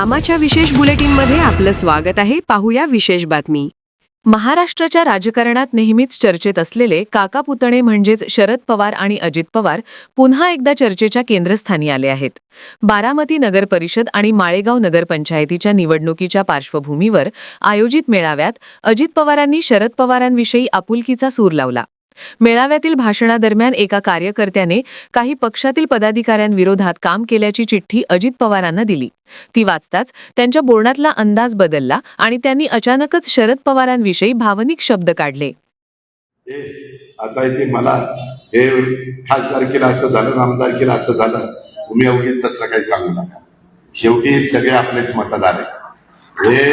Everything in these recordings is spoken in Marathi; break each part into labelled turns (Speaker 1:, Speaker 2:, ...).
Speaker 1: आमाच्या विशेष बुलेटिनमध्ये आपलं स्वागत आहे. पाहूया विशेष बातमी. महाराष्ट्राच्या राजकारणात नेहमीच चर्चेत असलेले काका पुतणे म्हणजेच शरद पवार आणि अजित पवार पुन्हा एकदा चर्चेच्या केंद्रस्थानी आले आहेत. बारामती नगर परिषद आणि माळेगाव नगरपंचायतीच्या निवडणुकीच्या पार्श्वभूमीवर आयोजित मेळाव्यात अजित पवारांनी शरद पवारांविषयी आपुलकीचा सूर लावला. मेळाव्यातील भाषणादरम्यान एका कार्यकर्त्याने काही पक्षातील पदाधिकाऱ्यांविरोधात काम केल्याची चिठ्ठी अजित पवारांना दिली. ती वाचताच त्यांच्या बोलण्यातला अंदाज बदलला आणि त्यांनी अचानकच शरद पवारांविषयी भावनिक शब्द काढले.
Speaker 2: आता इथे मला हे खासदार केला असं झालं आमदार केला असं झालं तुम्ही अवघीच तसं काही सांगू नका. शेवटी सगळे आपलेच मतदार आहेत. हे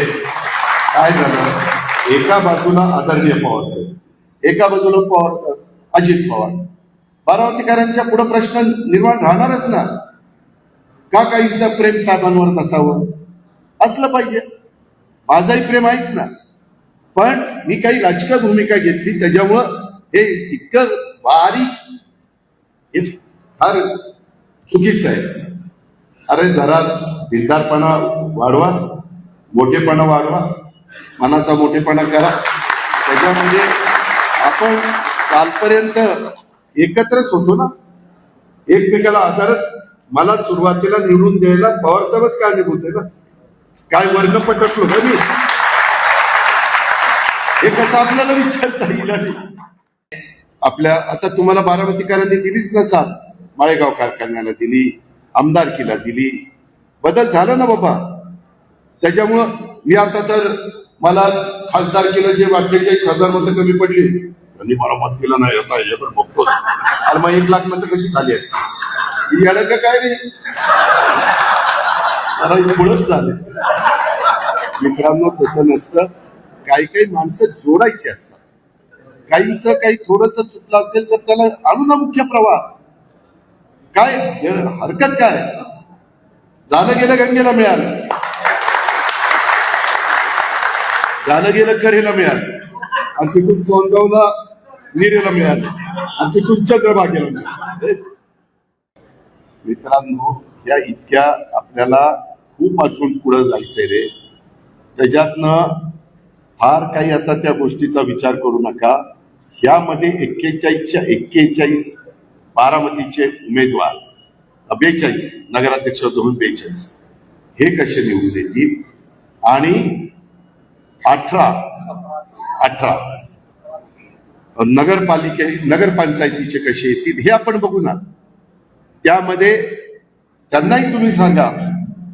Speaker 2: काय झालं? एका बाजूला आदरणीय पवारचं एका बाजूला पवार अजित पवार. बारामतीकरांच्या पुढे प्रश्न निर्माण राहणारच ना. का काहींचं प्रेम साहेबांवर नसावं? असलं पाहिजे. माझाही प्रेम आहेच ना. पण मी काही राजकीय भूमिका घेतली त्याच्यामुळं हे इतकं बारीक हे फार चुकीचं आहे. अरे जरा दिलदारपणा वाढवा मोठेपणा वाढवा. मनाचा मोठेपणा करा. त्याच्यामध्ये आपण कालपर्यंत एकत्रच होतो ना? एकमेकाला आधारच मला सुरुवातीला निवडून द्यायला पवारसाहेबच कारणीभूत आहे ना? काय वर्ग पटकलो का मी? हे कसं आपल्याला विचारता येईल आणि? आपल्या आता तुम्हाला बारामतीकरांनी दिलीच ना साथ. माळेगाव कारखान्याला दिली आमदारकीला दिली. बदल झाला ना बाबा. त्याच्यामुळं मी आता तर मला खासदार केलं जे अठ्ठेचाळीस हजार मतं कमी पडली. त्यांनी मला मत केलं नाही आता हे पण बघतो. अरे मग एक लाख मतं कशी झाली असते? येणं का काय नाही जरा पुढंच झाले. मित्रांनो तसं नसतं. काही काही माणसं जोडायची असतात. काहींच काही थोडस चुकलं असेल तर त्याला आणू ना मुख्य प्रवाह. काय? हे हरकत काय? झालं गेलं गंगेला मिळालं. झालं गेलं करेला मिळालं. आणि तिथून सोनगावला निरेला मिळालं. आणि तिथून चंद्रभागेला मिळालं. मित्रांनो या इतक्या आपल्याला खूप अजून पुढे जायचंय रे. त्याच्यातनं फार काही आता त्या गोष्टीचा विचार करू नका. ह्यामध्ये एक्केचाळीसच्या एक्केचाळीस बारामतीचे उमेदवार बेचाळीस नगराध्यक्ष धरून बेचाळीस. हे कसे निवडून येतील? आणि अठरा. अठरा. नगरपालिके नगरपंचायतीचे कसे येतील हे आपण बघू ना. त्यामध्ये त्यांनाही तुम्ही सांगा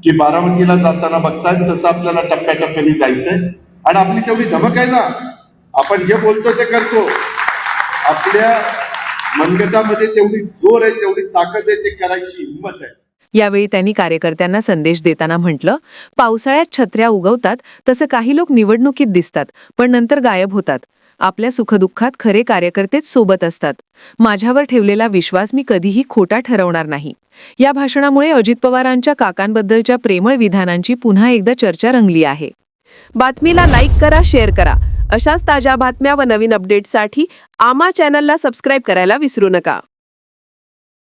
Speaker 2: की बारामतीला जाताना बघताय तसं आपल्याला टप्प्याटप्प्याने जायचंय. आणि आपली तेवढी धमक आहे ना आपण जे बोलतो ते करतो. आपल्या मनगटामध्ये तेवढी जोर आहे तेवढी ताकद आहे ते करायची हिंमत आहे.
Speaker 1: यावेळी त्यांनी कार्यकर्त्यांना संदेश देताना म्हटलं पावसाळ्यात छत्र्या उगवतात तसं काही लोक निवडणुकीत दिसतात पण नंतर गायब होतात. आपल्या सुखदुःखात खरे कार्यकर्तेच सोबत असतात. माझ्यावर ठेवलेला विश्वास मी कधीही खोटा ठरवणार नाही. या भाषणामुळे अजित पवारांच्या काकांबद्दलच्या प्रेमळ विधानांची पुन्हा एकदा चर्चा रंगली आहे. बातमीला लाईक करा शेअर करा. अशाच ताज्या बातम्या व नवीन अपडेट्ससाठी आमा चॅनलला सबस्क्राईब करायला विसरू नका.